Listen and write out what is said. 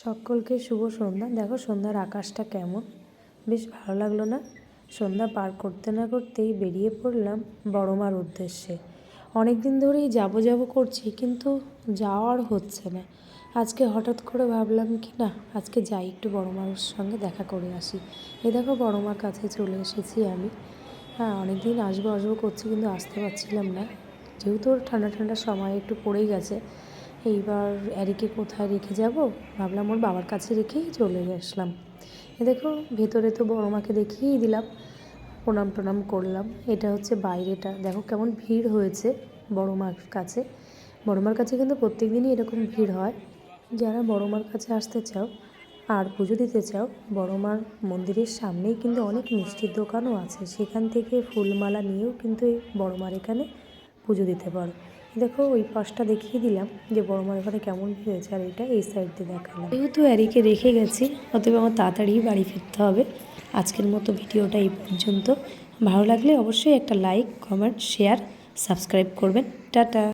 সকলকে শুভ সন্ধ্যা। দেখো সন্ধ্যার আকাশটা কেমন। বেশ ভালো লাগল না? সন্ধ্যা পার করতে না করতেই বেরিয়ে পড়লাম বড় মার উদ্দেশ্যে। অনেক দিন ধরেই যাব যাব করছি, কিন্তু যাওয়ার হচ্ছে না। আজকে হঠাৎ করে ভাবলাম কি না, আজকে যাই একটু বড় মার সঙ্গে দেখা করে আসি। এ দেখো বড় মার কাছে চলে এসেছি আমি। হ্যাঁ অনেক দিন আসব আসব করছি, কিন্তু আসতে পারছিলাম না। যেহেতু ঠান্ডা ঠান্ডা সময় একটু পড়েই গেছে এইবার অ্যারিকে কোথায় রেখে যাব? ভাবলাম ওর বাবার কাছে রেখেই চলে আসলাম। দেখো, ভেতরে তো বড় মাকে দেখিয়েই দিলাম, প্রণাম টনাম করলাম। এটা হচ্ছে বাইরেটা। দেখো কেমন ভিড় হয়েছে বড় মার কাছে। বড় মার কাছে কিন্তু প্রত্যেক দিনই এরকম ভিড় হয়। যারা বড় মার কাছে আসতে চাও আর পুজো দিতে চাও, বড় মার মন্দিরের সামনেই কিন্তু অনেক মিষ্টির দোকানও আছে। সেখান থেকে ফুলমালা নিয়েও কিন্তু এই বড় মার এখানে পুজো দিতে পারো। দেখো, ওই পাশটা দেখিয়ে দিলাম যে বড় মার ঘরে কেমন কী হয়েছে, আর এটা এই সাইড দিয়ে দেখালাম। যেহেতু অ্যারিকে রেখে গেছি, অতএব আমার তাড়াতাড়ি বাড়ি ফিরতে হবে। আজকের মতো ভিডিওটা এই পর্যন্ত। ভালো লাগলে অবশ্যই একটা লাইক কমেন্ট শেয়ার সাবস্ক্রাইব করবেন। টাটা!